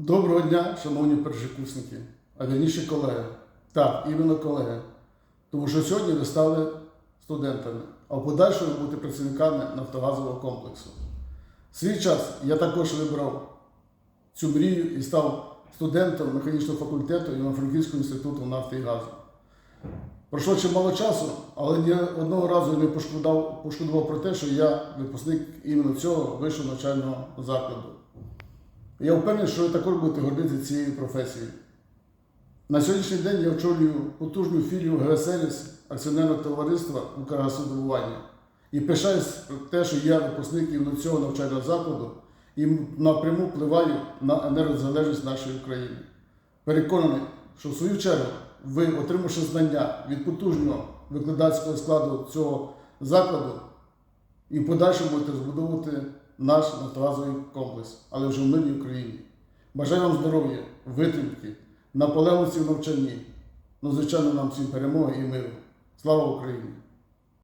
Доброго дня, шановні першокурсники, а вірніше колеги. Так, іменно колеги. Тому що сьогодні ви стали студентами, а в подальшому бути працівниками нафтогазового комплексу. В свій час я також вибрав цю мрію і став студентом механічного факультету Івано-Франківського інституту нафти і газу. Пройшло чимало часу, але ні одного разу не пошкодував, пошкодував про те, що я випускник іменно цього вищого навчального закладу. Я впевнений, що ви також будете гордитися цією професією. На сьогоднішній день я очолюю потужну філію ГСЕРІС акціонерного товариства Укргазодобування і пишаюсь те, що я випускник цього навчального закладу і напряму впливаю на енергозалежність нашої України. Переконаний, що в свою чергу ви, отримавши знання від потужного викладацького складу цього закладу, і в подальшому будете збудовувати наш нафтогазовий комплекс, але вже в мирній Україні. Бажаю вам здоров'я, витримки, наполегливості в навчанні. Ну, звичайно, нам всім перемоги і миру. Слава Україні!